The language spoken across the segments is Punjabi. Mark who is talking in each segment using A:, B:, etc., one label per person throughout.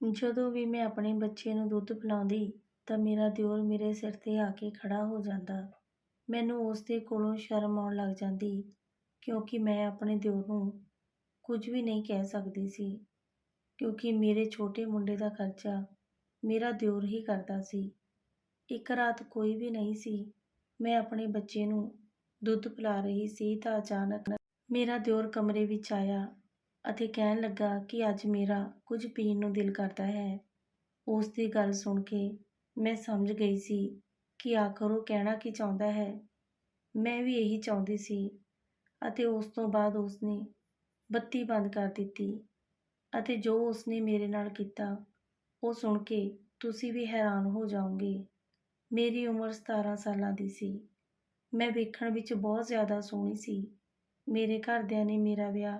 A: ਜਦੋਂ ਵੀ ਮੈਂ ਆਪਣੇ ਬੱਚੇ ਨੂੰ ਦੁੱਧ ਪਿਲਾਉਂਦੀ, ਤਾਂ ਮੇਰਾ ਦਿਓਰ ਮੇਰੇ ਸਿਰ 'ਤੇ ਆ ਕੇ ਖੜ੍ਹਾ ਹੋ ਜਾਂਦਾ। ਮੈਨੂੰ ਉਸ ਦੇ ਕੋਲੋਂ ਸ਼ਰਮ ਆਉਣ ਲੱਗ ਜਾਂਦੀ, ਕਿਉਂਕਿ ਮੈਂ ਆਪਣੇ ਦਿਓਰ ਨੂੰ ਕੁਝ ਵੀ ਨਹੀਂ ਕਹਿ ਸਕਦੀ ਸੀ। ਕਿਉਂਕਿ ਮੇਰੇ ਛੋਟੇ ਮੁੰਡੇ ਦਾ ਖਰਚਾ ਮੇਰਾ ਦਿਓਰ ਹੀ ਕਰਦਾ ਸੀ। ਇੱਕ ਰਾਤ ਕੋਈ ਵੀ ਨਹੀਂ ਸੀ। ਮੈਂ ਆਪਣੇ ਬੱਚੇ ਨੂੰ ਦੁੱਧ ਪਿਲਾ ਰਹੀ ਸੀ ਤਾਂ ਅਚਾਨਕ ਮੇਰਾ ਦਿਓਰ ਕਮਰੇ ਵਿੱਚ ਆਇਆ। ਅਤੇ ਕਹਿਣ ਲੱਗਾ ਕਿ ਅੱਜ ਮੇਰਾ ਕੁਝ ਪੀਣ ਨੂੰ ਦਿਲ ਕਰਦਾ ਹੈ। ਉਸ ਦੀ ਗੱਲ ਸੁਣ ਕੇ ਮੈਂ ਸਮਝ ਗਈ ਸੀ ਕਿ ਆਖਰ ਉਹ ਕਹਿਣਾ ਕੀ ਚਾਹੁੰਦਾ ਹੈ। ਮੈਂ ਵੀ ਇਹੀ ਚਾਹੁੰਦੀ ਸੀ ਅਤੇ ਉਸ ਤੋਂ ਬਾਅਦ ਉਸਨੇ ਬੱਤੀ ਬੰਦ ਕਰ ਦਿੱਤੀ ਅਤੇ ਜੋ ਉਸਨੇ ਮੇਰੇ ਨਾਲ ਕੀਤਾ, ਉਹ ਸੁਣ ਕੇ ਤੁਸੀਂ ਵੀ ਹੈਰਾਨ ਹੋ ਜਾਓਗੇ। ਮੇਰੀ ਉਮਰ 17 ਸਾਲਾਂ ਦੀ ਸੀ। ਮੈਂ ਵੇਖਣ ਵਿੱਚ ਬਹੁਤ ਜ਼ਿਆਦਾ ਸੋਹਣੀ ਸੀ। ਮੇਰੇ ਘਰਦਿਆਂ ਨੇ ਮੇਰਾ ਵਿਆਹ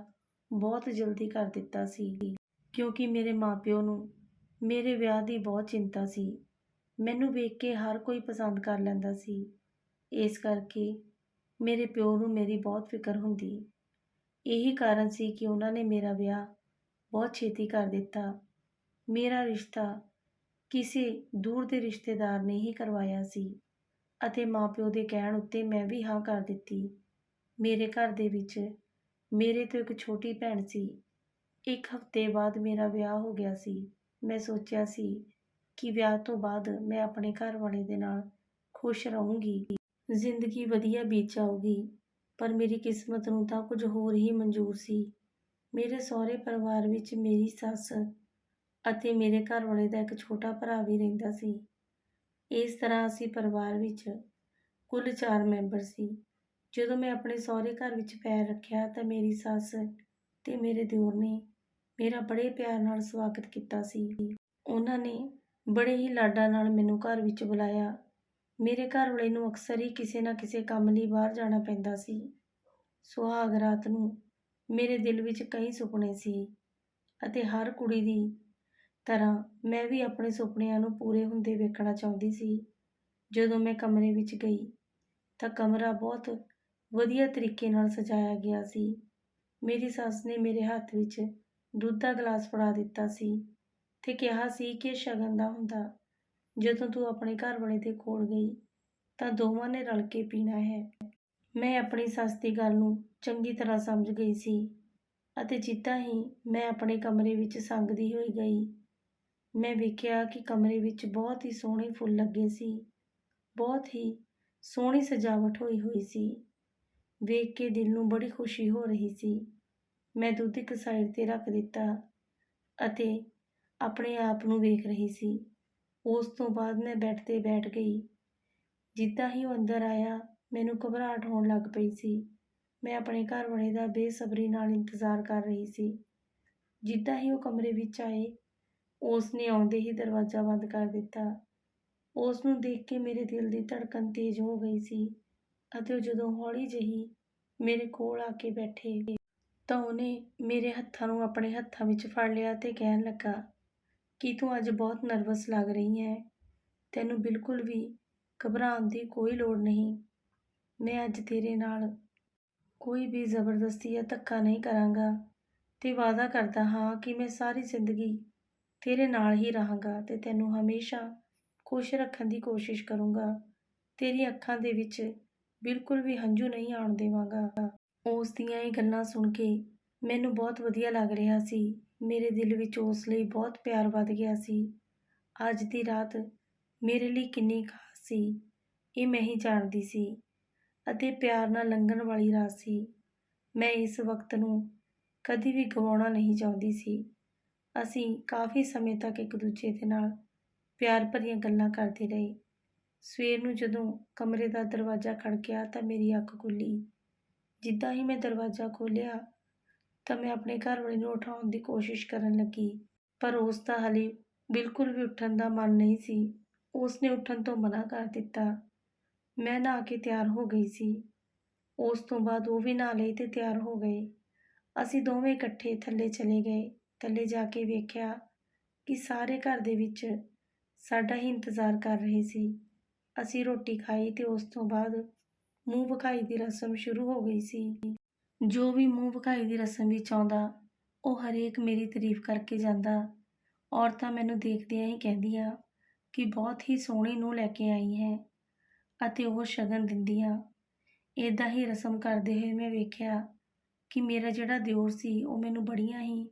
A: ਬਹੁਤ ਜਲਦੀ ਕਰ ਦਿੱਤਾ ਸੀ। ਕਿਉਂਕਿ ਮੇਰੇ ਮਾਪਿਓ ਨੂੰ ਮੇਰੇ ਵਿਆਹ ਦੀ ਬਹੁਤ ਚਿੰਤਾ ਸੀ। ਮੈਨੂੰ ਵੇਖ ਕੇ ਹਰ ਕੋਈ ਪਸੰਦ ਕਰ ਲੈਂਦਾ ਸੀ। ਇਸ ਕਰਕੇ ਮੇਰੇ ਪਿਓ ਨੂੰ ਮੇਰੀ ਬਹੁਤ ਫਿਕਰ ਹੁੰਦੀ। ਇਹੀ ਕਾਰਨ ਸੀ ਕਿ ਉਹਨਾਂ ਨੇ ਮੇਰਾ ਵਿਆਹ ਬਹੁਤ ਛੇਤੀ ਕਰ ਦਿੱਤਾ। ਮੇਰਾ ਰਿਸ਼ਤਾ ਕਿਸੇ ਦੂਰ ਦੇ ਰਿਸ਼ਤੇਦਾਰ ਨੇ ਹੀ ਕਰਵਾਇਆ ਸੀ ਅਤੇ ਮਾਪਿਓ ਦੇ ਕਹਿਣ ਉੱਤੇ ਮੈਂ ਵੀ ਹਾਂ ਕਰ ਦਿੱਤੀ। ਮੇਰੇ ਘਰ ਦੇ ਵਿੱਚ ਮੇਰੇ ਤੋਂ ਇੱਕ ਛੋਟੀ ਭੈਣ ਸੀ। ਇੱਕ ਹਫ਼ਤੇ ਬਾਅਦ ਮੇਰਾ ਵਿਆਹ ਹੋ ਗਿਆ ਸੀ। ਮੈਂ ਸੋਚਿਆ ਸੀ ਕਿ ਵਿਆਹ ਤੋਂ ਬਾਅਦ ਮੈਂ ਆਪਣੇ ਘਰ ਵਾਲੇ ਦੇ ਨਾਲ ਖੁਸ਼ ਰਹੂੰਗੀ। ਜ਼ਿੰਦਗੀ ਵਧੀਆ ਬੀਤ ਜਾਊਗੀ, ਪਰ ਮੇਰੀ ਕਿਸਮਤ ਨੂੰ ਤਾਂ ਕੁਝ ਹੋਰ ਹੀ ਮਨਜ਼ੂਰ ਸੀ। ਮੇਰੇ ਸਹੁਰੇ ਪਰਿਵਾਰ ਵਿੱਚ ਮੇਰੀ ਸੱਸ ਅਤੇ ਮੇਰੇ ਘਰ ਵਾਲੇ ਦਾ ਇੱਕ ਛੋਟਾ ਭਰਾ ਵੀ ਰਹਿੰਦਾ ਸੀ। ਇਸ ਤਰ੍ਹਾਂ ਅਸੀਂ ਪਰਿਵਾਰ ਵਿੱਚ ਕੁੱਲ 4 ਮੈਂਬਰ ਸੀ। ਜਦੋਂ ਮੈਂ ਆਪਣੇ ਸਹੁਰੇ ਘਰ ਵਿੱਚ ਪੈਰ ਰੱਖਿਆ ਤਾਂ ਮੇਰੀ ਸੱਸ ਅਤੇ ਮੇਰੇ ਦਿਓਰ ਨੇ ਮੇਰਾ ਬੜੇ ਪਿਆਰ ਨਾਲ ਸਵਾਗਤ ਕੀਤਾ ਸੀ। ਉਹਨਾਂ ਨੇ ਬੜੇ ਹੀ ਲਾਡਾਂ ਨਾਲ ਮੈਨੂੰ ਘਰ ਵਿੱਚ ਬੁਲਾਇਆ। ਮੇਰੇ ਘਰ ਵਾਲੇ ਨੂੰ ਅਕਸਰ ਹੀ ਕਿਸੇ ਨਾ ਕਿਸੇ ਕੰਮ ਲਈ ਬਾਹਰ ਜਾਣਾ ਪੈਂਦਾ ਸੀ। ਸੁਹਾਗ ਰਾਤ ਨੂੰ ਮੇਰੇ ਦਿਲ ਵਿੱਚ ਕਈ ਸੁਪਨੇ ਸੀ ਅਤੇ ਹਰ ਕੁੜੀ ਦੀ ਤਰ੍ਹਾਂ ਮੈਂ ਵੀ ਆਪਣੇ ਸੁਪਨਿਆਂ ਨੂੰ ਪੂਰੇ ਹੁੰਦੇ ਵੇਖਣਾ ਚਾਹੁੰਦੀ ਸੀ। ਜਦੋਂ ਮੈਂ ਕਮਰੇ ਵਿੱਚ ਗਈ ਤਾਂ ਕਮਰਾ ਬਹੁਤ ਵਧੀਆ ਤਰੀਕੇ ਨਾਲ ਸਜਾਇਆ ਗਿਆ ਸੀ। ਮੇਰੀ ਸੱਸ ਨੇ ਮੇਰੇ ਹੱਥ ਵਿੱਚ ਦੁੱਧ ਦਾ ਗਲਾਸ ਫੜਾ ਦਿੱਤਾ ਸੀ ਤੇ ਕਿਹਾ ਸੀ ਕਿ ਸ਼ਗਨ ਦਾ ਹੁੰਦਾ। ਜਦੋਂ ਤੂੰ ਆਪਣੇ ਘਰ ਵਾਲੇ ਦੇ ਕੋਲ ਗਈ ਤਾਂ ਦੋਵਾਂ ਨੇ ਰਲ ਕੇ ਪੀਣਾ ਹੈ। ਮੈਂ ਆਪਣੀ ਸੱਸ ਦੀ ਗੱਲ ਨੂੰ ਚੰਗੀ ਤਰ੍ਹਾਂ ਸਮਝ ਗਈ ਸੀ ਅਤੇ ਜਿੱਦਾਂ ਹੀ ਮੈਂ ਆਪਣੇ ਕਮਰੇ ਵਿੱਚ ਸੰਗਦੀ ਹੋਈ ਗਈ, ਮੈਂ ਵੇਖਿਆ ਕਿ ਕਮਰੇ ਵਿੱਚ ਬਹੁਤ ਹੀ ਸੋਹਣੇ ਫੁੱਲ ਲੱਗੇ ਸੀ। ਬਹੁਤ ਹੀ ਸੋਹਣੀ ਸਜਾਵਟ ਹੋਈ ਹੋਈ ਸੀ। ਵੇਖ ਕੇ ਦਿਲ ਨੂੰ ਬੜੀ ਖੁਸ਼ੀ ਹੋ ਰਹੀ ਸੀ। ਮੈਂ ਦੁੱਧ ਇੱਕ ਸਾਈਡ ਤੇ ਰੱਖ ਦਿੱਤਾ ਅਤੇ ਆਪਣੇ ਆਪ ਨੂੰ ਵੇਖ ਰਹੀ ਸੀ। ਉਸ ਤੋਂ ਬਾਅਦ ਮੈਂ ਬੈੱਡ ਤੇ ਬੈਠ ਗਈ। ਜਿੱਦਾਂ ਹੀ ਉਹ ਅੰਦਰ ਆਇਆ, ਮੈਨੂੰ ਘਬਰਾਹਟ ਹੋਣ ਲੱਗ ਪਈ ਸੀ। ਮੈਂ ਆਪਣੇ ਘਰ ਵਾਲੇ ਦਾ ਬੇਸਬਰੀ ਨਾਲ ਇੰਤਜ਼ਾਰ ਕਰ ਰਹੀ ਸੀ। ਜਿੱਦਾਂ ਹੀ ਉਹ ਕਮਰੇ ਵਿੱਚ ਆਏ ਉਸ ਨੇ ਆਉਂਦੇ ਹੀ ਦਰਵਾਜ਼ਾ ਬੰਦ ਕਰ ਦਿੱਤਾ। ਉਸ ਨੂੰ ਦੇਖ ਕੇ ਮੇਰੇ ਦਿਲ ਦੀ ਧੜਕਨ ਤੇਜ਼ ਹੋ ਗਈ ਸੀ। ਅਤੇ ਉਹ ਜਦੋਂ ਹੌਲੀ ਜਿਹੀ ਮੇਰੇ ਕੋਲ ਆ ਕੇ ਬੈਠੇ ਤਾਂ ਉਹਨੇ ਮੇਰੇ ਹੱਥਾਂ ਨੂੰ ਆਪਣੇ ਹੱਥਾਂ ਵਿੱਚ ਫੜ ਲਿਆ ਤੇ ਕਹਿਣ ਲੱਗਾ, ਕਿ ਤੂੰ ਅੱਜ ਬਹੁਤ ਨਰਵਸ ਲੱਗ ਰਹੀ ਹੈ? ਤੈਨੂੰ ਬਿਲਕੁਲ ਵੀ ਘਬਰਾਉਣ ਦੀ ਕੋਈ ਲੋੜ ਨਹੀਂ। ਮੈਂ ਅੱਜ ਤੇਰੇ ਨਾਲ ਕੋਈ ਵੀ ਜ਼ਬਰਦਸਤੀ ਜਾਂ ਧੱਕਾ ਨਹੀਂ ਕਰਾਂਗਾ ਤੇ ਵਾਅਦਾ ਕਰਦਾ ਹਾਂ ਕਿ ਮੈਂ ਸਾਰੀ ਜ਼ਿੰਦਗੀ ਤੇਰੇ ਨਾਲ ਹੀ ਰਹਾਂਗਾ ਤੇ ਤੈਨੂੰ ਹਮੇਸ਼ਾ ਖੁਸ਼ ਰੱਖਣ ਦੀ ਕੋਸ਼ਿਸ਼ ਕਰੂੰਗਾ। ਤੇਰੀ ਅੱਖਾਂ ਦੇ ਵਿੱਚ ਬਿਲਕੁਲ ਵੀ ਹੰਝੂ ਨਹੀਂ ਆਉਣ ਦੇਵਾਂਗਾ। ਉਸ ਦੀਆਂ ਇਹ ਗੱਲਾਂ ਸੁਣ ਕੇ ਮੈਨੂੰ ਬਹੁਤ ਵਧੀਆ ਲੱਗ ਰਿਹਾ ਸੀ। ਮੇਰੇ ਦਿਲ ਵਿੱਚ ਉਸ ਲਈ ਬਹੁਤ ਪਿਆਰ ਵੱਧ ਗਿਆ ਸੀ। ਅੱਜ ਦੀ ਰਾਤ ਮੇਰੇ ਲਈ ਕਿੰਨੀ ਖਾਸ ਸੀ, ਇਹ ਮੈਂ ਹੀ ਜਾਣਦੀ ਸੀ ਅਤੇ ਪਿਆਰ ਨਾਲ ਲੰਘਣ ਵਾਲੀ ਰਾਤ ਸੀ। ਮੈਂ ਇਸ ਵਕਤ ਨੂੰ ਕਦੀ ਵੀ ਗਵਾਉਣਾ ਨਹੀਂ ਚਾਹੁੰਦੀ ਸੀ। ਅਸੀਂ ਕਾਫੀ ਸਮੇਂ ਤੱਕ ਇੱਕ ਦੂਜੇ ਦੇ ਨਾਲ ਪਿਆਰ ਭਰੀਆਂ ਗੱਲਾਂ ਕਰਦੇ ਰਹੇ। ਸਵੇਰ ਨੂੰ ਜਦੋਂ ਕਮਰੇ ਦਾ ਦਰਵਾਜ਼ਾ ਖੜਕਿਆ ਤਾਂ ਮੇਰੀ ਅੱਖ ਖੁੱਲ੍ਹੀ ਜਿੱਦਾਂ ਹੀ ਮੈਂ ਦਰਵਾਜ਼ਾ ਖੋਲ੍ਹਿਆ ਤਾਂ ਮੈਂ ਆਪਣੇ ਘਰ ਵਾਲੇ ਨੂੰ ਉਠਾਉਣ ਦੀ ਕੋਸ਼ਿਸ਼ ਕਰਨ ਲੱਗੀ, ਪਰ ਉਸ ਦਾ ਹਾਲੇ ਬਿਲਕੁਲ ਵੀ ਉੱਠਣ ਦਾ ਮਨ ਨਹੀਂ ਸੀ। ਉਸ ਨੇ ਉੱਠਣ ਤੋਂ ਮਨਾ ਕਰ ਦਿੱਤਾ। ਮੈਂ ਨਹਾ ਕੇ ਤਿਆਰ ਹੋ ਗਈ ਸੀ। ਉਸ ਤੋਂ ਬਾਅਦ ਉਹ ਵੀ ਨਹਾ ਲਈ ਤੇ ਤਿਆਰ ਹੋ ਗਏ। ਅਸੀਂ ਦੋਵੇਂ ਇਕੱਠੇ ਥੱਲੇ ਚਲੇ ਗਏ। ਥੱਲੇ ਜਾ ਕੇ ਵੇਖਿਆ ਕਿ ਸਾਰੇ ਘਰ ਦੇ ਵਿੱਚ ਸਾਡਾ ਹੀ ਇੰਤਜ਼ਾਰ ਕਰ ਰਹੇ ਸੀ। ਅਸੀਂ ਰੋਟੀ ਖਾਈ ਤੇ ਉਸ ਤੋਂ ਬਾਅਦ ਮੂੰਹ ਵਿਖਾਈ ਦੀ ਰਸਮ ਸ਼ੁਰੂ ਹੋ ਗਈ ਸੀ। ਜੋ ਵੀ ਮੂੰਹ ਵਿਖਾਈ ਦੀ ਰਸਮ ਵਿੱਚ ਆਉਂਦਾ, ਉਹ ਹਰੇਕ ਮੇਰੀ ਤਾਰੀਫ ਕਰਕੇ ਜਾਂਦਾ। ਔਰਤਾਂ ਮੈਨੂੰ ਦੇਖਦਿਆਂ ਹੀ ਕਹਿੰਦੀਆਂ ਕਿ ਬਹੁਤ ਹੀ ਸੋਹਣੀ ਨੂੰ ਲੈ ਕੇ ਆਈ ਹੈ ਅਤੇ ਉਹ ਸ਼ਗਨ ਦਿੰਦੀਆਂ। ਇਦਾਂ ਹੀ ਰਸਮ ਕਰਦੇ ਹੋਏ ਮੈਂ ਵੇਖਿਆ ਕਿ ਮੇਰਾ ਜਿਹੜਾ ਦਿਓਰ ਸੀ, ਉਹ ਮੈਨੂੰ ਬੜੀਆਂ ਹੀ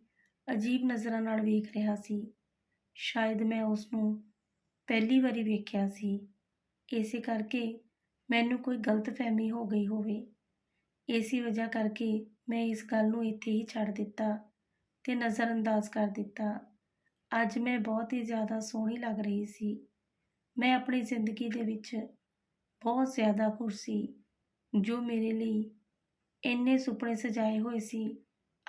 A: ਅਜੀਬ ਨਜ਼ਰਾਂ ਨਾਲ ਵੇਖ ਰਿਹਾ ਸੀ। ਸ਼ਾਇਦ ਮੈਂ ਉਸ ਨੂੰ ਪਹਿਲੀ ਵਾਰੀ ਵੇਖਿਆ ਸੀ। ਇਸੇ ਕਰਕੇ ਮੈਨੂੰ ਕੋਈ ਗਲਤਫਹਿਮੀ ਹੋ ਗਈ ਹੋਵੇ। ਇਸੇ ਵਜ੍ਹਾ ਕਰਕੇ ਮੈਂ ਇਸ ਗੱਲ ਨੂੰ ਇੱਥੇ ਹੀ ਛੱਡ ਦਿੱਤਾ ਤੇ ਨਜ਼ਰਅੰਦਾਜ਼ ਕਰ ਦਿੱਤਾ। ਅੱਜ ਮੈਂ ਬਹੁਤ ਹੀ ਜ਼ਿਆਦਾ ਸੋਹਣੀ ਲੱਗ ਰਹੀ ਸੀ। ਮੈਂ ਆਪਣੀ ਜ਼ਿੰਦਗੀ ਦੇ ਵਿੱਚ ਬਹੁਤ ਜ਼ਿਆਦਾ ਖੁਸ਼ ਸੀ, ਜੋ ਮੇਰੇ ਲਈ ਇੰਨੇ ਸੁਪਨੇ ਸਜਾਏ ਹੋਏ ਸੀ।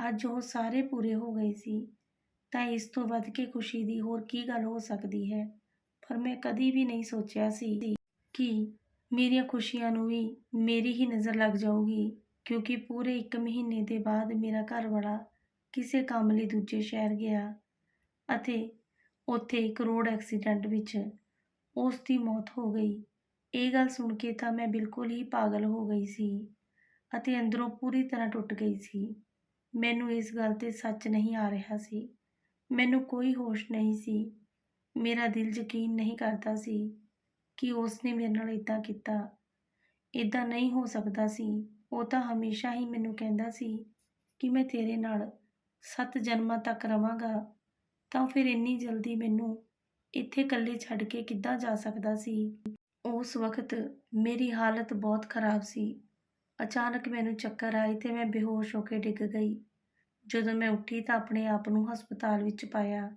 A: ਅੱਜ ਉਹ ਸਾਰੇ ਪੂਰੇ ਹੋ ਗਏ ਸੀ। ਤਾਂ ਇਸ ਤੋਂ ਵੱਧ ਕੇ ਖੁਸ਼ੀ ਦੀ ਹੋਰ ਕੀ ਗੱਲ ਹੋ ਸਕਦੀ ਹੈ? ਪਰ ਮੈਂ ਕਦੀ ਵੀ ਨਹੀਂ ਸੋਚਿਆ ਸੀ। ਕਿ ਮੇਰੀਆਂ ਖੁਸ਼ੀਆਂ ਨੂੰ ਵੀ ਮੇਰੀ ਹੀ ਨਜ਼ਰ ਲੱਗ ਜਾਊਗੀ, ਕਿਉਂਕਿ ਪੂਰੇ ਇੱਕ ਮਹੀਨੇ ਦੇ ਬਾਅਦ ਮੇਰਾ ਘਰ ਵਾਲਾ ਕਿਸੇ ਕੰਮ ਲਈ ਦੂਜੇ ਸ਼ਹਿਰ ਗਿਆ ਅਤੇ ਉੱਥੇ ਇੱਕ ਰੋਡ ਐਕਸੀਡੈਂਟ ਵਿੱਚ ਉਸ ਦੀ ਮੌਤ ਹੋ ਗਈ। ਇਹ ਗੱਲ ਸੁਣ ਕੇ ਤਾਂ ਮੈਂ ਬਿਲਕੁਲ ਹੀ ਪਾਗਲ ਹੋ ਗਈ ਸੀ ਅਤੇ ਅੰਦਰੋਂ ਪੂਰੀ ਤਰ੍ਹਾਂ ਟੁੱਟ ਗਈ ਸੀ। ਮੈਨੂੰ ਇਸ ਗੱਲ ਤੇ ਸੱਚ ਨਹੀਂ ਆ ਰਿਹਾ ਸੀ। ਮੈਨੂੰ ਕੋਈ ਹੋਸ਼ ਨਹੀਂ ਸੀ। ਮੇਰਾ ਦਿਲ ਯਕੀਨ ਨਹੀਂ ਕਰਦਾ ਸੀ ਕਿ ਉਸ ਨੇ ਮੇਰੇ ਨਾਲ ਇਦਾਂ ਕੀਤਾ। ਇਦਾਂ ਨਹੀਂ ਹੋ ਸਕਦਾ ਸੀ। ਉਹ ਤਾਂ ਹਮੇਸ਼ਾ ਹੀ ਮੈਨੂੰ ਕਹਿੰਦਾ ਸੀ ਕਿ ਮੈਂ ਤੇਰੇ ਨਾਲ ਸੱਤ ਜਨਮਾਂ ਤੱਕ ਰਵਾਂਗਾ। ਤਾਂ ਫਿਰ ਇੰਨੀ ਜਲਦੀ ਮੈਨੂੰ ਇੱਥੇ ਇਕੱਲੇ ਛੱਡ ਕੇ ਕਿੱਦਾਂ ਜਾ ਸਕਦਾ ਸੀ? ਉਸ ਵਕਤ ਮੇਰੀ ਹਾਲਤ ਬਹੁਤ ਖਰਾਬ ਸੀ। ਅਚਾਨਕ ਮੈਨੂੰ ਚੱਕਰ ਆਈ ਤੇ ਮੈਂ ਬੇਹੋਸ਼ ਹੋ ਕੇ ਡਿੱਗ ਗਈ। ਜਦੋਂ ਮੈਂ ਉੱਠੀ ਤਾਂ ਆਪਣੇ ਆਪ ਨੂੰ ਹਸਪਤਾਲ ਵਿੱਚ ਪਾਇਆ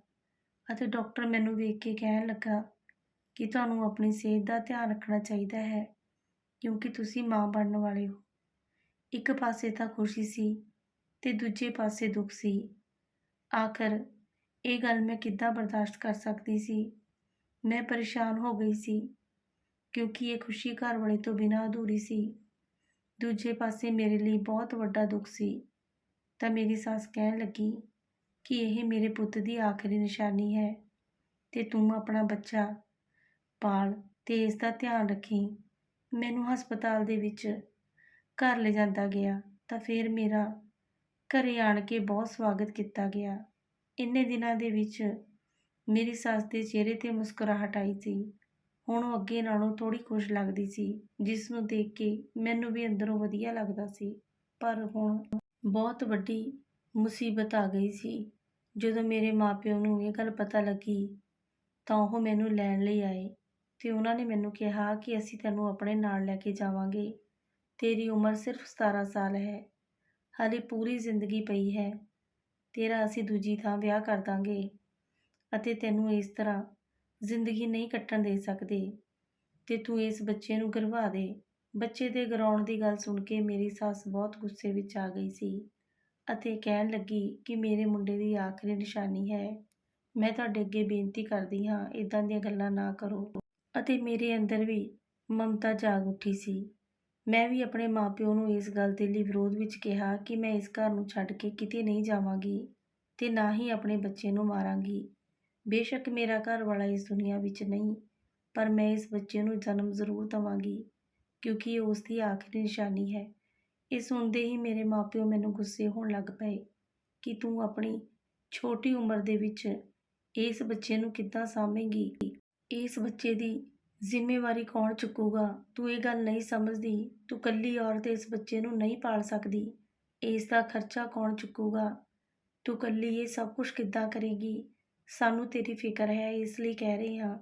A: ਅਤੇ ਡਾਕਟਰ ਮੈਨੂੰ ਵੇਖ ਕੇ ਕਹਿਣ ਲੱਗਾ ਕਿ ਤੁਹਾਨੂੰ ਆਪਣੀ ਸਿਹਤ ਦਾ ਧਿਆਨ ਰੱਖਣਾ ਚਾਹੀਦਾ ਹੈ, ਕਿਉਂਕਿ ਤੁਸੀਂ ਮਾਂ ਬਣਨ ਵਾਲੇ ਹੋ। ਇੱਕ ਪਾਸੇ ਤਾਂ ਖੁਸ਼ੀ ਸੀ ਤੇ ਦੂਜੇ ਪਾਸੇ ਦੁੱਖ ਸੀ। ਆਖਰ ਇਹ ਗੱਲ ਮੈਂ ਕਿੱਦਾਂ ਬਰਦਾਸ਼ਤ ਕਰ ਸਕਦੀ ਸੀ? ਮੈਂ ਪਰੇਸ਼ਾਨ ਹੋ ਗਈ ਸੀ, ਕਿਉਂਕਿ ਇਹ ਖੁਸ਼ੀ ਘਰ ਵਾਲੇ ਤੋਂ ਬਿਨਾਂ ਅਧੂਰੀ ਸੀ। ਦੂਜੇ ਪਾਸੇ ਮੇਰੇ ਲਈ ਬਹੁਤ ਵੱਡਾ ਦੁੱਖ ਸੀ। ਤਾਂ ਮੇਰੀ ਸੱਸ ਕਹਿਣ ਲੱਗੀ ਕਿ ਇਹ ਮੇਰੇ ਪੁੱਤ ਦੀ ਆਖਰੀ ਨਿਸ਼ਾਨੀ ਹੈ ਤੇ ਤੂੰ ਆਪਣਾ ਬੱਚਾ ਪਾਲ ਅਤੇ ਇਸ ਦਾ ਧਿਆਨ ਰੱਖੀ, ਮੈਨੂੰ ਹਸਪਤਾਲ ਦੇ ਵਿੱਚ ਘਰ ਲੈ ਗਿਆ ਤਾਂ ਫਿਰ ਮੇਰਾ ਘਰ ਆਣ ਕੇ ਬਹੁਤ ਸਵਾਗਤ ਕੀਤਾ ਗਿਆ। ਇੰਨੇ ਦਿਨਾਂ ਦੇ ਵਿੱਚ ਮੇਰੀ ਸੱਸ ਦੇ ਚਿਹਰੇ ਤੇ ਮੁਸਕਰਾਹਟ ਆਈ ਸੀ। ਹੁਣ ਉਹ ਅੱਗੇ ਨਾਲੋਂ ਥੋੜੀ ਖੁਸ਼ ਲੱਗਦੀ ਸੀ, ਜਿਸ ਨੂੰ ਦੇਖ ਕੇ ਮੈਨੂੰ ਵੀ ਅੰਦਰੋਂ ਵਧੀਆ ਲੱਗਦਾ ਸੀ। ਪਰ ਹੁਣ ਬਹੁਤ ਵੱਡੀ ਮੁਸੀਬਤ ਆ ਗਈ ਸੀ। ਜਦੋਂ ਮੇਰੇ ਮਾਪਿਓ ਨੂੰ ਇਹ ਗੱਲ ਪਤਾ ਲੱਗੀ ਤਾਂ ਉਹ ਮੈਨੂੰ ਲੈਣ ਲਈ ਆਏ। ਤੇ ਉਹਨਾਂ ਨੇ ਮੈਨੂੰ ਕਿਹਾ ਕਿ ਅਸੀਂ ਤੈਨੂੰ ਆਪਣੇ ਨਾਲ ਲੈ ਕੇ ਜਾਵਾਂਗੇ। ਤੇਰੀ ਉਮਰ ਸਿਰਫ 17 ਸਾਲ ਹੈ। ਹਾਲੇ ਪੂਰੀ ਜ਼ਿੰਦਗੀ ਪਈ ਹੈ। ਤੇਰਾ ਅਸੀਂ ਦੂਜੀ ਥਾਂ ਵਿਆਹ ਕਰ ਦਾਂਗੇ ਅਤੇ ਤੈਨੂੰ ਇਸ ਤਰ੍ਹਾਂ ਜ਼ਿੰਦਗੀ ਨਹੀਂ ਕੱਟਣ ਦੇ ਸਕਦੇ। ਤੇ ਤੂੰ ਇਸ ਬੱਚੇ ਨੂੰ ਗਰਵਾ ਦੇ। ਬੱਚੇ ਦੇ ਗਰਾਉਣ ਦੀ ਗੱਲ ਸੁਣ ਕੇ ਮੇਰੀ ਸੱਸ ਬਹੁਤ ਗੁੱਸੇ ਵਿੱਚ ਆ ਗਈ ਸੀ ਅਤੇ ਕਹਿਣ ਲੱਗੀ ਕਿ ਮੇਰੇ ਮੁੰਡੇ ਦੀ ਆਖਰੀ ਨਿਸ਼ਾਨੀ ਹੈ। ਮੈਂ ਤੁਹਾਡੇ ਅੱਗੇ ਬੇਨਤੀ ਕਰਦੀ ਹਾਂ ਇਦਾਂ ਦੀਆਂ ਗੱਲਾਂ ਨਾ ਕਰੋ। ਅਤੇ ਮੇਰੇ ਅੰਦਰ ਵੀ ਮਮਤਾ ਜਾਗ ਉੱਠੀ ਸੀ। ਮੈਂ ਵੀ ਆਪਣੇ ਮਾਪਿਓ ਨੂੰ ਇਸ ਗੱਲ ਦੇ ਲਈ ਵਿਰੋਧ ਵਿੱਚ ਕਿਹਾ ਕਿ ਮੈਂ ਇਸ ਘਰ ਨੂੰ ਛੱਡ ਕੇ ਕਿਤੇ ਨਹੀਂ ਜਾਵਾਂਗੀ ਤੇ ਨਾ ਹੀ ਆਪਣੇ ਬੱਚੇ ਨੂੰ ਮਾਰਾਂਗੀ। ਬੇਸ਼ੱਕ ਮੇਰਾ ਘਰ ਵਾਲਾ ਇਸ ਦੁਨੀਆ ਵਿੱਚ ਨਹੀਂ, ਪਰ ਮੈਂ ਇਸ ਬੱਚੇ ਨੂੰ ਜਨਮ ਜ਼ਰੂਰ ਦਵਾਂਗੀ, ਕਿਉਂਕਿ ਇਹ ਉਸ ਦੀ ਆਖਰੀ ਨਿਸ਼ਾਨੀ ਹੈ। ਇਹ ਸੁਣਦੇ ਹੀ ਮੇਰੇ ਮਾਪਿਓ ਮੈਨੂੰ ਗੁੱਸੇ ਹੋਣ ਲੱਗ ਪਏ ਕਿ ਤੂੰ ਆਪਣੀ ਛੋਟੀ ਉਮਰ ਦੇ ਵਿੱਚ ਇਸ ਬੱਚੇ ਨੂੰ ਕਿੱਦਾਂ ਸਾਂਭੇਂਗੀ। ਇਸ ਬੱਚੇ ਦੀ ਜ਼ਿੰਮੇਵਾਰੀ ਕੌਣ ਚੁੱਕੂਗਾ? ਤੂੰ ਇਹ ਗੱਲ ਨਹੀਂ ਸਮਝਦੀ। ਤੂੰ ਕੱਲੀ ਔਰਤ ਇਸ ਬੱਚੇ ਨੂੰ ਨਹੀਂ ਪਾਲ ਸਕਦੀ। ਇਸ ਦਾ ਖਰਚਾ ਕੌਣ ਚੁੱਕੂਗਾ? ਤੂੰ ਕੱਲੀ ਇਹ ਸਭ ਕੁਝ ਕਿੱਦਾਂ ਕਰੇਗੀ? ਸਾਨੂੰ ਤੇਰੀ ਫਿਕਰ ਹੈ, ਇਸ ਲਈ ਕਹਿ ਰਹੇ ਹਾਂ।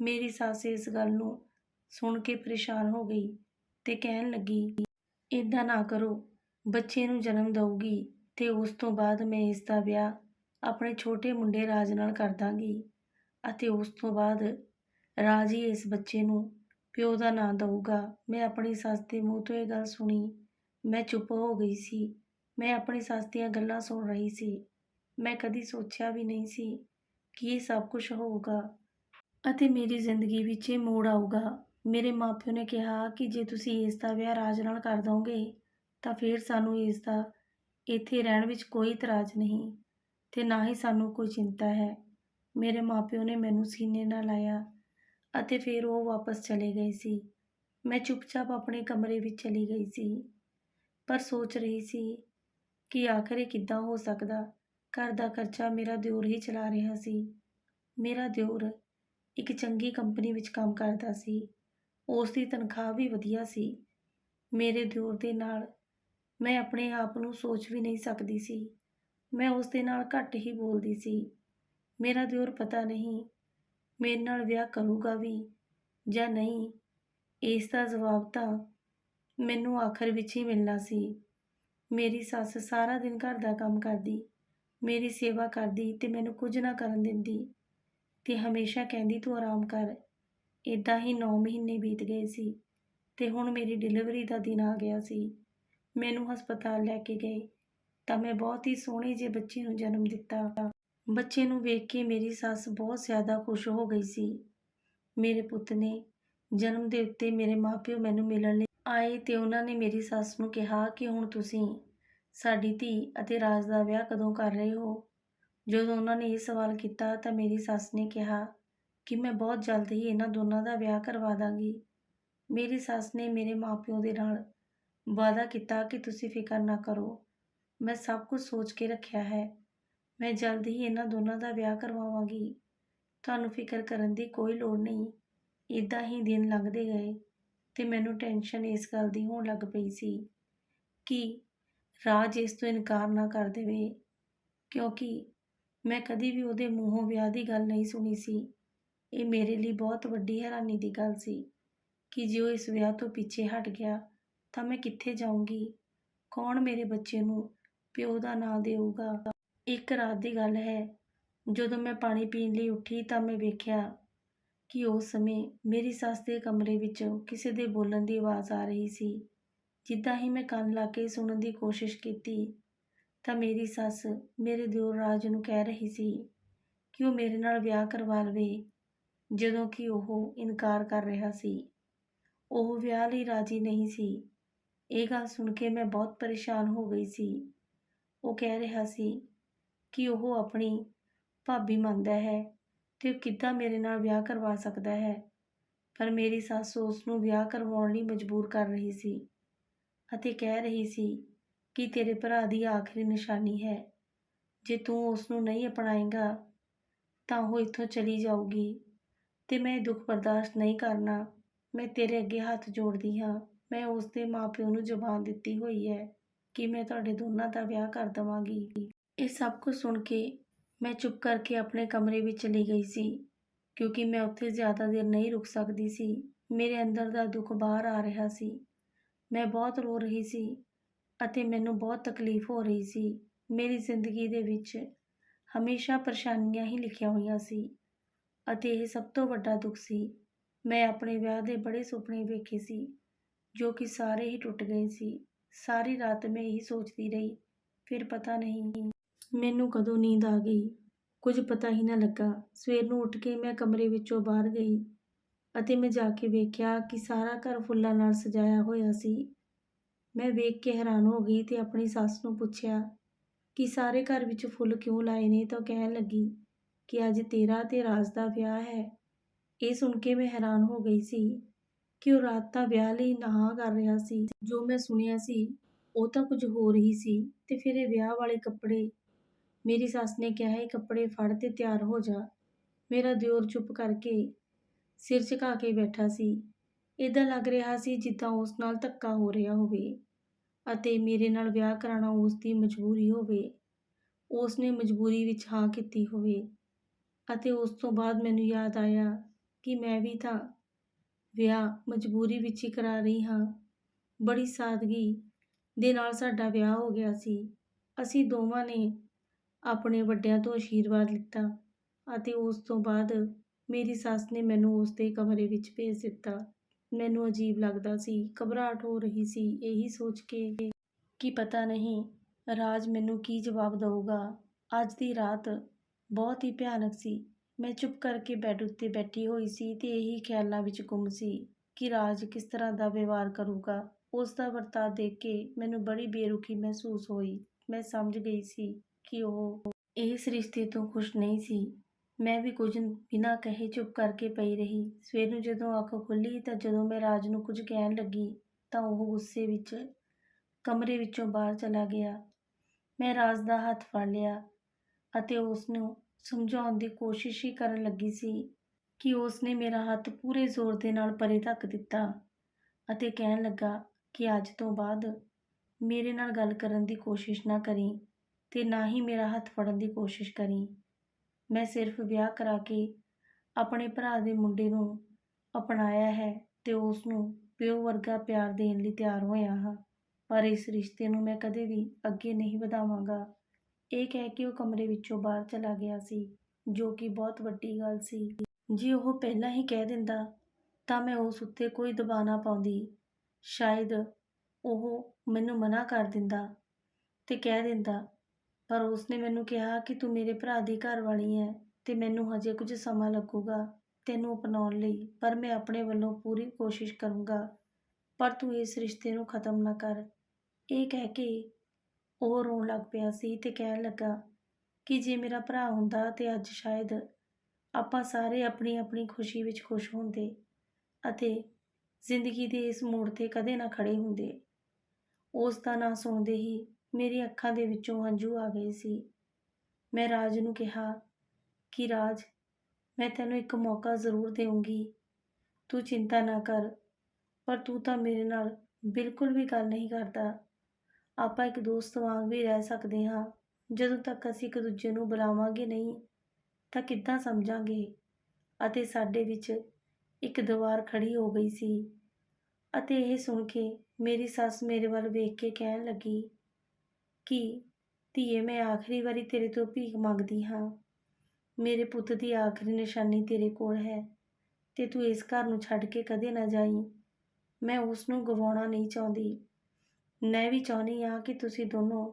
A: ਮੇਰੀ ਸੱਸ ਇਸ ਗੱਲ ਨੂੰ ਸੁਣ ਕੇ ਪਰੇਸ਼ਾਨ ਹੋ ਗਈ ਤੇ ਕਹਿਣ ਲੱਗੀ ਇਦਾਂ ਨਾ ਕਰੋ। ਬੱਚੇ ਨੂੰ ਜਨਮ ਦਊਗੀ ਤੇ ਉਸ ਤੋਂ ਬਾਅਦ ਮੈਂ ਇਸ ਦਾ ਵਿਆਹ ਆਪਣੇ ਛੋਟੇ ਮੁੰਡੇ ਰਾਜ ਨਾਲ ਕਰ ਦਾਂਗੀ। ਅਤੇ ਉਸ ਤੋਂ ਬਾਅਦ ਰਾਜ ਹੀ ਇਸ ਬੱਚੇ ਨੂੰ ਪਿਓ ਦਾ ਨਾਂ ਦਊਗਾ। ਮੈਂ ਆਪਣੀ ਸੱਸ ਦੇ ਮੂੰਹ ਤੋਂ ਇਹ ਗੱਲ ਸੁਣੀ। ਮੈਂ ਚੁੱਪ ਹੋ ਗਈ ਸੀ। ਮੈਂ ਆਪਣੀ ਸੱਸ ਦੀਆਂ ਗੱਲਾਂ ਸੁਣ ਰਹੀ ਸੀ। ਮੈਂ ਕਦੀ ਸੋਚਿਆ ਵੀ ਨਹੀਂ ਸੀ ਕਿ ਇਹ ਸਭ ਕੁਝ ਹੋਊਗਾ ਅਤੇ ਮੇਰੀ ਜ਼ਿੰਦਗੀ ਵਿੱਚ ਇਹ ਮੋੜ ਆਊਗਾ। ਮੇਰੇ ਮਾਪਿਓ ਨੇ ਕਿਹਾ ਕਿ ਜੇ ਤੁਸੀਂ ਇਸ ਦਾ ਵਿਆਹ ਰਾਜ ਨਾਲ ਕਰ ਦੋਗੇ, ਤਾਂ ਫਿਰ ਸਾਨੂੰ ਇਸ ਦਾ ਇੱਥੇ ਰਹਿਣ ਵਿੱਚ ਕੋਈ ਇਤਰਾਜ਼ ਨਹੀਂ ਤੇ ਨਾ ਹੀ ਸਾਨੂੰ ਕੋਈ ਚਿੰਤਾ ਹੈ। ਮੇਰੇ ਮਾਪਿਓ ਨੇ ਮੈਨੂੰ ਸੀਨੇ ਨਾਲ ਲਾਇਆ ਅਤੇ ਫਿਰ ਉਹ ਵਾਪਸ ਚਲੇ ਗਏ ਸੀ। ਮੈਂ ਚੁੱਪਚਾਪ ਆਪਣੇ ਕਮਰੇ ਵਿੱਚ ਚਲੀ ਗਈ ਸੀ, ਪਰ ਸੋਚ ਰਹੀ ਸੀ ਕਿ ਆਖਰ ਇਹ ਕਿੱਦਾਂ ਹੋ ਸਕਦਾ। ਘਰ ਦਾ ਖਰਚਾ ਮੇਰਾ ਦਿਓਰ ਹੀ ਚਲਾ ਰਿਹਾ ਸੀ। ਮੇਰਾ ਦਿਓਰ ਇੱਕ ਚੰਗੀ ਕੰਪਨੀ ਵਿੱਚ ਕੰਮ ਕਰਦਾ ਸੀ। ਉਸ ਦੀ ਤਨਖਾਹ ਵੀ ਵਧੀਆ ਸੀ। ਮੇਰੇ ਦਿਓਰ ਦੇ ਨਾਲ ਮੈਂ ਆਪਣੇ ਆਪ ਨੂੰ ਸੋਚ ਵੀ ਨਹੀਂ ਸਕਦੀ ਸੀ। ਮੈਂ ਉਸ ਦੇ ਨਾਲ ਘੱਟ ਹੀ ਬੋਲਦੀ ਸੀ। ਮੇਰਾ ਦਿਓਰ ਪਤਾ ਨਹੀਂ, ਮੇਰੇ ਨਾਲ ਵਿਆਹ ਕਰੂਗਾ ਵੀ ਜਾਂ ਨਹੀਂ, ਇਸ ਦਾ ਜਵਾਬ ਤਾਂ ਮੈਨੂੰ ਆਖਰ ਵਿੱਚ ਹੀ ਮਿਲਣਾ ਸੀ। ਮੇਰੀ ਸੱਸ ਸਾਰਾ ਦਿਨ ਘਰ ਦਾ ਕੰਮ ਕਰਦੀ, ਮੇਰੀ ਸੇਵਾ ਕਰਦੀ ਤੇ ਮੈਨੂੰ ਕੁਝ ਨਾ ਕਰਨ ਦਿੰਦੀ ਤੇ ਹਮੇਸ਼ਾ ਕਹਿੰਦੀ, ਤੂੰ ਆਰਾਮ ਕਰ। ਇਦਾਂ ਹੀ 9 ਮਹੀਨੇ ਬੀਤ ਗਏ ਸੀ ਤੇ ਹੁਣ ਮੇਰੀ ਡਿਲੀਵਰੀ ਦਾ ਦਿਨ ਆ ਗਿਆ ਸੀ। ਮੈਨੂੰ ਹਸਪਤਾਲ ਲੈ ਕੇ ਗਏ ਤਾਂ ਮੈਂ ਬਹੁਤ ਹੀ ਸੋਹਣੇ ਜਿਹੇ ਬੱਚੇ ਨੂੰ ਜਨਮ ਦਿੱਤਾ। ਬੱਚੇ ਨੂੰ ਵੇਖ ਕੇ ਮੇਰੀ ਸੱਸ ਬਹੁਤ ਜ਼ਿਆਦਾ ਖੁਸ਼ ਹੋ ਗਈ ਸੀ। ਮੇਰੇ ਪੁੱਤ ਨੇ ਜਨਮ ਦੇ ਉੱਤੇ ਮੇਰੇ ਮਾਪਿਓ ਮੈਨੂੰ ਮਿਲਣ ਲਈ ਆਏ ਤੇ ਉਹਨਾਂ ਨੇ ਮੇਰੀ ਸੱਸ ਨੂੰ ਕਿਹਾ ਕਿ ਹੁਣ ਤੁਸੀਂ ਸਾਡੀ ਧੀ ਅਤੇ ਰਾਜ ਦਾ ਵਿਆਹ ਕਦੋਂ ਕਰ ਰਹੇ ਹੋ? ਜਦੋਂ ਉਹਨਾਂ ਨੇ ਇਹ ਸਵਾਲ ਕੀਤਾ ਤਾਂ ਮੇਰੀ ਸੱਸ ਨੇ ਕਿਹਾ ਕਿ ਮੈਂ ਬਹੁਤ ਜਲਦ ਹੀ ਇਹਨਾਂ ਦੋਨਾਂ ਦਾ ਵਿਆਹ ਕਰਵਾ ਦਾਂਗੀ। ਮੇਰੀ ਸੱਸ ਨੇ ਮੇਰੇ ਮਾਪਿਓ ਦੇ ਨਾਲ ਵਾਅਦਾ ਕੀਤਾ ਕਿ ਤੁਸੀਂ ਫਿਕਰ ਨਾ ਕਰੋ। ਮੈਂ ਸਭ ਕੁਝ ਸੋਚ ਕੇ ਰੱਖਿਆ ਹੈ। ਮੈਂ ਜਲਦ ਹੀ ਇਹਨਾਂ ਦੋਨਾਂ ਦਾ ਵਿਆਹ ਕਰਵਾਵਾਂਗੀ। ਤੁਹਾਨੂੰ ਫਿਕਰ ਕਰਨ ਦੀ ਕੋਈ ਲੋੜ ਨਹੀਂ। ਇਦਾਂ ਹੀ ਦਿਨ ਲੰਘਦੇ ਗਏ ਤੇ ਮੈਨੂੰ ਟੈਨਸ਼ਨ ਇਸ ਗੱਲ ਦੀ ਹੋਣ ਲੱਗ ਪਈ ਸੀ ਕਿ ਰਾਜ ਇਸ ਤੋਂ ਇਨਕਾਰ ਨਾ ਕਰ ਦੇਵੇ, ਕਿਉਂਕਿ ਮੈਂ ਕਦੀ ਵੀ ਉਹਦੇ ਮੂੰਹੋਂ ਵਿਆਹ ਦੀ ਗੱਲ ਨਹੀਂ ਸੁਣੀ ਸੀ। ਇਹ ਮੇਰੇ ਲਈ ਬਹੁਤ ਵੱਡੀ ਹੈਰਾਨੀ ਦੀ ਗੱਲ ਸੀ ਕਿ ਜੇ ਉਹ ਇਸ ਵਿਆਹ ਤੋਂ ਪਿੱਛੇ ਹਟ ਗਿਆ ਤਾਂ ਮੈਂ ਕਿੱਥੇ ਜਾਊਂਗੀ? ਕੌਣ ਮੇਰੇ ਬੱਚੇ ਨੂੰ ਪਿਓ ਦਾ ਨਾਂ ਦੇਊਗਾ? ਇੱਕ ਰਾਤ ਦੀ ਗੱਲ ਹੈ। ਜਦੋਂ ਮੈਂ ਪਾਣੀ ਪੀਣ ਲਈ ਉੱਠੀ ਤਾਂ ਮੈਂ ਵੇਖਿਆ ਕਿ ਉਸ ਸਮੇਂ ਮੇਰੀ ਸੱਸ ਦੇ ਕਮਰੇ ਵਿੱਚੋਂ ਕਿਸੇ ਦੇ ਬੋਲਣ ਦੀ ਆਵਾਜ਼ ਆ ਰਹੀ ਸੀ। ਜਿੱਦਾਂ ਹੀ ਮੈਂ ਕੰਨ ਲਾ ਕੇ ਸੁਣਨ ਦੀ ਕੋਸ਼ਿਸ਼ ਕੀਤੀ ਤਾਂ ਮੇਰੀ ਸੱਸ ਮੇਰੇ ਦਿਓਰ ਰਾਜ ਨੂੰ ਕਹਿ ਰਹੀ ਸੀ ਕਿ ਉਹ ਮੇਰੇ ਨਾਲ ਵਿਆਹ ਕਰਵਾ ਲਵੇ, ਜਦੋਂ ਕਿ ਉਹ ਇਨਕਾਰ ਕਰ ਰਿਹਾ ਸੀ। ਉਹ ਵਿਆਹ ਲਈ ਰਾਜੀ ਨਹੀਂ ਸੀ। ਇਹ ਗੱਲ ਸੁਣ ਕੇ ਮੈਂ ਬਹੁਤ ਪਰੇਸ਼ਾਨ ਹੋ ਗਈ ਸੀ। ਉਹ ਕਹਿ ਰਿਹਾ ਸੀ ਕਿ ਉਹ ਆਪਣੀ ਭਾਬੀ ਮੰਨਦਾ ਹੈ ਤੇ ਉਹ ਕਿੱਦਾਂ ਮੇਰੇ ਨਾਲ ਵਿਆਹ ਕਰਵਾ ਸਕਦਾ ਹੈ। ਪਰ ਮੇਰੀ ਸੱਸ ਉਸ ਨੂੰ ਵਿਆਹ ਕਰਵਾਉਣ ਲਈ ਮਜਬੂਰ ਕਰ ਰਹੀ ਸੀ ਅਤੇ ਕਹਿ ਰਹੀ ਸੀ ਕਿ ਤੇਰੇ ਭਰਾ ਦੀ ਆਖਰੀ ਨਿਸ਼ਾਨੀ ਹੈ। ਜੇ ਤੂੰ ਉਸ ਨੂੰ ਨਹੀਂ ਅਪਣਾਏਗਾ, ਤਾਂ ਉਹ ਇੱਥੋਂ ਚਲੀ ਜਾਊਗੀ ਤੇ ਮੈਂ ਦੁੱਖ ਬਰਦਾਸ਼ਤ ਨਹੀਂ ਕਰਨਾ। ਮੈਂ ਤੇਰੇ ਅੱਗੇ ਹੱਥ ਜੋੜਦੀ ਹਾਂ। ਮੈਂ ਉਸ ਦੇ ਮਾਪਿਓ ਨੂੰ ਜ਼ੁਬਾਨ ਦਿੱਤੀ ਹੋਈ ਹੈ ਕਿ ਮੈਂ ਤੁਹਾਡੇ ਦੋਨਾਂ ਦਾ ਵਿਆਹ ਕਰ ਦਵਾਂਗੀ। ਇਹ ਸਭ ਕੁਝ ਸੁਣ ਕੇ ਮੈਂ ਚੁੱਪ ਕਰਕੇ ਆਪਣੇ ਕਮਰੇ ਵਿੱਚ ਚਲੀ ਗਈ ਸੀ, ਕਿਉਂਕਿ ਮੈਂ ਉੱਥੇ ਜ਼ਿਆਦਾ ਦੇਰ ਨਹੀਂ ਰੁਕ ਸਕਦੀ ਸੀ। ਮੇਰੇ ਅੰਦਰ ਦਾ ਦੁੱਖ ਬਾਹਰ ਆ ਰਿਹਾ ਸੀ। ਮੈਂ ਬਹੁਤ ਰੋ ਰਹੀ ਸੀ ਅਤੇ ਮੈਨੂੰ ਬਹੁਤ ਤਕਲੀਫ ਹੋ ਰਹੀ ਸੀ। ਮੇਰੀ ਜ਼ਿੰਦਗੀ ਦੇ ਵਿੱਚ ਹਮੇਸ਼ਾ ਪਰੇਸ਼ਾਨੀਆਂ ਹੀ ਲਿਖੀਆਂ ਹੋਈਆਂ ਸੀ ਅਤੇ ਇਹ ਸਭ ਤੋਂ ਵੱਡਾ ਦੁੱਖ ਸੀ। ਮੈਂ ਆਪਣੇ ਵਿਆਹ ਦੇ ਬੜੇ ਸੁਪਨੇ ਵੇਖੇ ਸੀ, ਜੋ ਕਿ ਸਾਰੇ ਹੀ ਟੁੱਟ ਗਏ ਸੀ। ਸਾਰੀ ਰਾਤ ਮੈਂ ਇਹੀ ਸੋਚਦੀ ਰਹੀ, ਫਿਰ ਪਤਾ ਨਹੀਂ ਮੈਨੂੰ ਕਦੋਂ ਨੀਂਦ ਆ ਗਈ? ਕੁਝ ਪਤਾ ਹੀ ਨਾ ਲੱਗਾ। ਸਵੇਰ ਨੂੰ ਉੱਠ ਕੇ ਮੈਂ ਕਮਰੇ ਵਿੱਚੋਂ ਬਾਹਰ ਗਈ ਅਤੇ ਮੈਂ ਜਾ ਕੇ ਵੇਖਿਆ ਕਿ ਸਾਰਾ ਘਰ ਫੁੱਲਾਂ ਨਾਲ ਸਜਾਇਆ ਹੋਇਆ ਸੀ। ਮੈਂ ਵੇਖ ਕੇ ਹੈਰਾਨ ਹੋ ਗਈ ਤੇ ਆਪਣੀ ਸੱਸ ਨੂੰ ਪੁੱਛਿਆ ਕਿ ਸਾਰੇ ਘਰ ਵਿੱਚ ਫੁੱਲ ਕਿਉਂ ਲਾਏ ਨੇ? ਤਾਂ ਉਹ ਕਹਿਣ ਲੱਗੀ ਕਿ ਅੱਜ ਤੇਰਾ ਤੇ ਰਾਜ ਦਾ ਵਿਆਹ ਹੈ। ਇਹ ਸੁਣ ਕੇ ਮੈਂ ਹੈਰਾਨ ਹੋ ਗਈ ਸੀ ਕਿ ਉਹ ਰਾਤ ਦਾ ਵਿਆਹ ਲਈ ਨਹਾ ਕਰ ਰਿਹਾ ਸੀ। ਜੋ ਮੈਂ ਸੁਣਿਆ ਸੀ, ਉਹ ਤਾਂ ਕੁਝ ਹੋਰ ਹੀ ਸੀ ਤੇ ਫਿਰ ਇਹ ਵਿਆਹ ਵਾਲੇ ਕੱਪੜੇ ਮੇਰੀ ਸੱਸ ਨੇ ਕਿਹਾ, ਇਹ ਕੱਪੜੇ ਫੜ ਤੇ ਤਿਆਰ ਹੋ ਜਾ। ਮੇਰਾ ਦਿਓਰ ਚੁੱਪ ਕਰਕੇ ਸਿਰ ਝੁਕਾ ਕੇ ਬੈਠਾ ਸੀ। ਇਦਾਂ ਲੱਗ ਰਿਹਾ ਸੀ ਜਿੱਦਾਂ ਉਸ ਨਾਲ ਧੱਕਾ ਹੋ ਰਿਹਾ ਹੋਵੇ ਅਤੇ ਮੇਰੇ ਨਾਲ ਵਿਆਹ ਕਰਾਉਣਾ ਉਸ ਦੀ ਮਜਬੂਰੀ ਹੋਵੇ। ਉਸ ਨੇ ਮਜਬੂਰੀ ਵਿੱਚ ਹਾਂ ਕੀਤੀ ਹੋਵੇ ਅਤੇ ਉਸ ਤੋਂ ਬਾਅਦ ਮੈਨੂੰ ਯਾਦ ਆਇਆ ਕਿ ਮੈਂ ਵੀ ਤਾਂ ਵਿਆਹ ਮਜਬੂਰੀ ਵਿੱਚ ਹੀ ਕਰਾ ਰਹੀ ਹਾਂ। ਬੜੀ ਸਾਦਗੀ ਦੇ ਨਾਲ ਸਾਡਾ ਵਿਆਹ ਹੋ ਗਿਆ ਸੀ। ਅਸੀਂ ਦੋਵਾਂ ਨੇ ਆਪਣੇ ਵੱਡਿਆਂ ਤੋਂ ਆਸ਼ੀਰਵਾਦ ਲਿੱਤਾ ਅਤੇ ਉਸ ਤੋਂ ਬਾਅਦ ਮੇਰੀ ਸੱਸ ਨੇ ਮੈਨੂੰ ਉਸ ਦੇ ਕਮਰੇ ਵਿੱਚ ਭੇਜ ਦਿੱਤਾ। ਮੈਨੂੰ ਅਜੀਬ ਲੱਗਦਾ ਸੀ, ਘਬਰਾਹਟ ਹੋ ਰਹੀ ਸੀ, ਇਹੀ ਸੋਚ ਕੇ ਕਿ ਪਤਾ ਨਹੀਂ ਰਾਜ ਮੈਨੂੰ ਕੀ ਜਵਾਬ ਦੇਊਗਾ। ਅੱਜ ਦੀ ਰਾਤ ਬਹੁਤ ਹੀ ਭਿਆਨਕ ਸੀ। ਮੈਂ ਚੁੱਪ ਕਰਕੇ ਬੈੱਡ ਉੱਤੇ ਬੈਠੀ ਹੋਈ ਸੀ ਤੇ ਇਹੀ ਖਿਆਲਾਂ ਵਿੱਚ ਗੁੰਮ ਸੀ ਕਿ ਰਾਜ ਕਿਸ ਤਰ੍ਹਾਂ ਦਾ ਵਿਵਹਾਰ ਕਰੂਗਾ। ਉਸ ਦਾ ਵਰਤਾਅ ਦੇਖ ਕੇ ਮੈਨੂੰ ਬੜੀ ਬੇਰੁਖੀ ਮਹਿਸੂਸ ਹੋਈ। ਮੈਂ ਸਮਝ ਗਈ ਸੀ ਕਿ ਉਹ ਇਸ ਰਿਸ਼ਤੇ ਤੋਂ ਖੁਸ਼ ਨਹੀਂ ਸੀ। ਮੈਂ ਵੀ ਕੁਝ ਬਿਨਾਂ ਕਹੇ ਚੁੱਪ ਕਰਕੇ ਪਈ ਰਹੀ। ਸਵੇਰ ਨੂੰ ਜਦੋਂ ਅੱਖ ਖੁੱਲੀ ਤਾਂ ਜਦੋਂ ਮੈਂ ਰਾਜ ਨੂੰ ਕੁਝ ਕਹਿਣ ਲੱਗੀ ਤਾਂ ਉਹ ਗੁੱਸੇ ਵਿੱਚ ਕਮਰੇ ਵਿੱਚੋਂ ਬਾਹਰ ਚਲਾ ਗਿਆ। ਮੈਂ ਰਾਜ ਦਾ ਹੱਥ ਫੜ ਲਿਆ ਅਤੇ ਉਸ ਨੂੰ ਸਮਝਾਉਣ ਦੀ ਕੋਸ਼ਿਸ਼ ਹੀ ਕਰਨ ਲੱਗੀ ਸੀ ਕਿ ਉਸ ਨੇ ਮੇਰਾ ਹੱਥ ਪੂਰੇ ਜ਼ੋਰ ਦੇ ਨਾਲ ਪਰੇ ਧੱਕ ਦਿੱਤਾ ਅਤੇ ਕਹਿਣ ਲੱਗਾ ਕਿ ਅੱਜ ਤੋਂ ਬਾਅਦ ਮੇਰੇ ਨਾਲ ਗੱਲ ਕਰਨ ਦੀ ਕੋਸ਼ਿਸ਼ ਨਾ ਕਰੀ। ਤੇ ਨਾ ਹੀ ਮੇਰਾ ਹੱਥ ਫੜਨ ਦੀ ਕੋਸ਼ਿਸ਼ ਕਰੀ। ਮੈਂ ਸਿਰਫ ਵਿਆਹ ਕਰਾ ਕੇ ਆਪਣੇ ਭਰਾ ਦੇ ਮੁੰਡੇ ਨੂੰ ਅਪਣਾਇਆ ਹੈ ਤੇ ਉਸ ਨੂੰ ਪਿਓ ਵਰਗਾ ਪਿਆਰ ਦੇਣ ਲਈ ਤਿਆਰ ਹੋਇਆ ਹਾਂ। ਪਰ ਇਸ ਰਿਸ਼ਤੇ ਨੂੰ ਮੈਂ ਕਦੇ ਵੀ ਅੱਗੇ ਨਹੀਂ ਵਧਾਵਾਂਗਾ। ਇਹ ਕਹਿ ਕੇ ਉਹ ਕਮਰੇ ਵਿੱਚੋਂ ਬਾਹਰ ਚਲਾ ਗਿਆ ਸੀ, ਜੋ ਕਿ ਬਹੁਤ ਵੱਡੀ ਗੱਲ ਸੀ। ਜੇ ਉਹ ਪਹਿਲਾਂ ਹੀ ਕਹਿ ਦਿੰਦਾ, ਤਾਂ ਮੈਂ ਉਸ ਉੱਤੇ ਕੋਈ ਦਬਾਅ ਨਾ ਪਾਉਂਦੀ। ਸ਼ਾਇਦ ਉਹ ਮੈਨੂੰ ਮਨਾ ਕਰ ਦਿੰਦਾ ਤੇ ਕਹਿ ਦਿੰਦਾ ਪਰ ਉਸਨੇ ਮੈਨੂੰ ਕਿਹਾ ਕਿ ਤੂੰ ਮੇਰੇ ਭਰਾ ਦੀ ਘਰਵਾਲੀ ਹੈ ਤੇ ਮੈਨੂੰ ਹਜੇ ਕੁਝ ਸਮਾਂ ਲੱਗੂਗਾ ਤੈਨੂੰ ਅਪਣਾਉਣ ਲਈ, ਪਰ ਮੈਂ ਆਪਣੇ ਵੱਲੋਂ ਪੂਰੀ ਕੋਸ਼ਿਸ਼ ਕਰੂੰਗਾ। ਪਰ ਤੂੰ ਇਸ ਰਿਸ਼ਤੇ ਨੂੰ ਖਤਮ ਨਾ ਕਰ। ਇਹ ਕਹਿ ਕੇ ਉਹ ਰੋਣ ਲੱਗ ਪਿਆ ਸੀ ਤੇ ਕਹਿਣ ਲੱਗਾ ਕਿ ਜੇ ਮੇਰਾ ਭਰਾ ਹੁੰਦਾ ਤੇ ਅੱਜ ਸ਼ਾਇਦ ਆਪਾਂ ਸਾਰੇ ਆਪਣੀ ਆਪਣੀ ਖੁਸ਼ੀ ਵਿੱਚ ਖੁਸ਼ ਹੁੰਦੇ ਅਤੇ ਜ਼ਿੰਦਗੀ ਦੇ ਇਸ ਮੋੜ ਤੇ ਕਦੇ ਨਾ ਖੜੇ ਹੁੰਦੇ। ਉਸ ਦਾ ਨਾਂ ਸੁਣਦੇ ਹੀ ਮੇਰੀ ਅੱਖਾਂ ਦੇ ਵਿੱਚੋਂ ਹੰਝੂ ਆ ਗਏ ਸੀ। ਮੈਂ ਰਾਜ ਨੂੰ ਕਿਹਾ ਕਿ ਰਾਜ, ਮੈਂ ਤੈਨੂੰ ਇੱਕ ਮੌਕਾ ਜ਼ਰੂਰ ਦੇਵਾਂਗੀ ਤੂੰ ਚਿੰਤਾ ਨਾ ਕਰ, ਪਰ ਤੂੰ ਤਾਂ ਮੇਰੇ ਨਾਲ ਬਿਲਕੁਲ ਵੀ ਗੱਲ ਨਹੀਂ ਕਰਦਾ। ਆਪਾਂ ਇੱਕ ਦੋਸਤ ਵਾਂਗ ਵੀ ਰਹਿ ਸਕਦੇ ਹਾਂ। ਜਦੋਂ ਤੱਕ ਅਸੀਂ ਇੱਕ ਦੂਜੇ ਨੂੰ ਬੁਲਾਵਾਂਗੇ ਨਹੀਂ, ਤਾਂ ਕਿੱਦਾਂ ਸਮਝਾਂਗੇ? ਅਤੇ ਸਾਡੇ ਵਿੱਚ ਇੱਕ ਦੀਵਾਰ ਖੜੀ ਹੋ ਗਈ ਸੀ। ਅਤੇ ਇਹ ਸੁਣ ਕੇ ਮੇਰੀ ਸੱਸ ਮੇਰੇ ਵੱਲ ਵੇਖ ਕੇ ਕਹਿਣ ਲੱਗੀ ਕਿ ਧੀਏ, ਮੈਂ ਆਖਰੀ ਵਾਰੀ ਤੇਰੇ ਤੋਂ ਭੀਖ ਮੰਗਦੀ ਹਾਂ। ਮੇਰੇ ਪੁੱਤ ਦੀ ਆਖਰੀ ਨਿਸ਼ਾਨੀ ਤੇਰੇ ਕੋਲ ਹੈ ਤੇ ਤੂੰ ਇਸ ਘਰ ਨੂੰ ਛੱਡ ਕੇ ਕਦੇ ਨਾ ਜਾਈਂ। ਮੈਂ ਉਸ ਨੂੰ ਗਵਾਉਣਾ ਨਹੀਂ ਚਾਹੁੰਦੀ। ਮੈਂ ਵੀ ਚਾਹੁੰਦੀ ਹਾਂ ਕਿ ਤੁਸੀਂ ਦੋਨੋਂ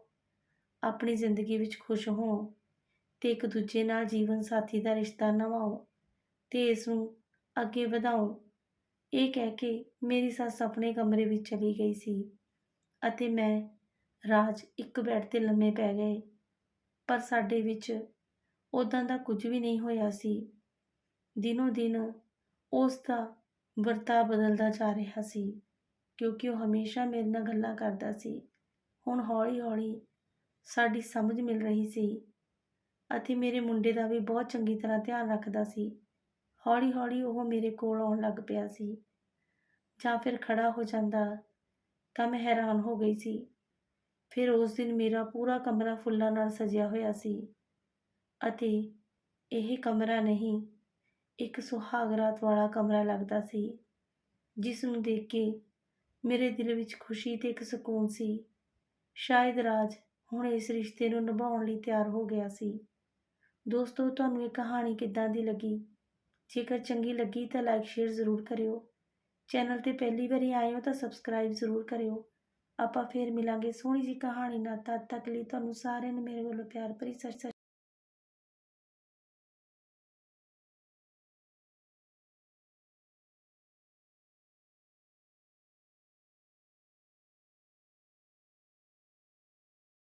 A: ਆਪਣੀ ਜ਼ਿੰਦਗੀ ਵਿੱਚ ਖੁਸ਼ ਹੋ ਤੇ ਇੱਕ ਦੂਜੇ ਨਾਲ ਜੀਵਨ ਸਾਥੀ ਦਾ ਰਿਸ਼ਤਾ ਨਿਭਾਓ ਤੇ ਇਸ ਨੂੰ ਅੱਗੇ ਵਧਾਓ। ਇਹ ਕਹਿ ਕੇ ਮੇਰੀ ਸੱਸ ਆਪਣੇ ਕਮਰੇ ਵਿੱਚ ਚਲੀ ਗਈ ਸੀ ਅਤੇ ਮੈਂ ਰਾਜ ਇੱਕ ਬੈੱਡ ਤੇ ਲੰਮੇ ਪੈ ਗਏ। ਪਰ ਸਾਡੇ ਵਿੱਚ ਉੱਦਾਂ ਦਾ ਕੁਝ ਵੀ ਨਹੀਂ ਹੋਇਆ ਸੀ। ਦਿਨੋ ਦਿਨ ਉਸ ਦਾ ਵਰਤਾਅ ਬਦਲਦਾ ਜਾ ਰਿਹਾ ਸੀ, ਕਿਉਂਕਿ ਉਹ ਹਮੇਸ਼ਾ ਮੇਰੇ ਨਾਲ ਗੱਲਾਂ ਕਰਦਾ ਸੀ। ਹੁਣ ਹੌਲੀ-ਹੌਲੀ ਸਾਡੀ ਸਮਝ ਮਿਲ ਰਹੀ ਸੀ ਅਤੇ ਮੇਰੇ ਮੁੰਡੇ ਦਾ ਵੀ ਬਹੁਤ ਚੰਗੀ ਤਰ੍ਹਾਂ ਧਿਆਨ ਰੱਖਦਾ ਸੀ। ਹੌਲੀ-ਹੌਲੀ ਉਹ ਮੇਰੇ ਕੋਲ ਆਉਣ ਲੱਗ ਪਿਆ ਸੀ ਜਾਂ ਫਿਰ ਖੜਾ ਹੋ ਜਾਂਦਾ ਤਾਂ ਮੈਂ ਹੈਰਾਨ ਹੋ ਗਈ ਸੀ। ਫਿਰ ਉਸ ਦਿਨ ਮੇਰਾ ਪੂਰਾ ਕਮਰਾ ਫੁੱਲਾਂ ਨਾਲ ਸਜਿਆ ਹੋਇਆ ਸੀ ਅਤੇ ਇਹ ਕਮਰਾ ਨਹੀਂ, ਇੱਕ ਸੁਹਾਗਰਾਤ ਵਾਲਾ ਕਮਰਾ ਲੱਗਦਾ ਸੀ, ਜਿਸ ਨੂੰ ਦੇਖ ਕੇ ਮੇਰੇ ਦਿਲ ਵਿੱਚ ਖੁਸ਼ੀ ਤੇ ਇੱਕ ਸਕੂਨ ਸੀ। ਸ਼ਾਇਦ ਰਾਜ ਹੁਣ ਇਸ ਰਿਸ਼ਤੇ ਨੂੰ ਨਿਭਾਉਣ ਲਈ ਤਿਆਰ ਹੋ ਗਿਆ ਸੀ। ਦੋਸਤੋ, ਤੁਹਾਨੂੰ ਇਹ ਕਹਾਣੀ ਕਿੱਦਾਂ ਦੀ ਲੱਗੀ? ਜੇਕਰ ਚੰਗੀ ਲੱਗੀ ਤਾਂ ਲਾਈਕ ਸ਼ੇਅਰ ਜ਼ਰੂਰ ਕਰਿਓ। ਚੈਨਲ ਤੇ ਪਹਿਲੀ ਵਾਰੀ ਆਏ ਹੋ ਤਾਂ ਸਬਸਕ੍ਰਾਈਬ ਜ਼ਰੂਰ ਕਰਿਓ। ਆਪਾਂ ਫੇਰ ਮਿਲਾਂਗੇ ਸੋਹਣੀ ਜੀ ਕਹਾਣੀ ਨਾਲ। ਤਦ ਤੱਕ ਲਈ ਤੁਹਾਨੂੰ ਸਾਰਿਆਂ ਨੂੰ ਮੇਰੇ ਵੱਲੋਂ ਪਿਆਰ ਭਰੀ ਸਤਿ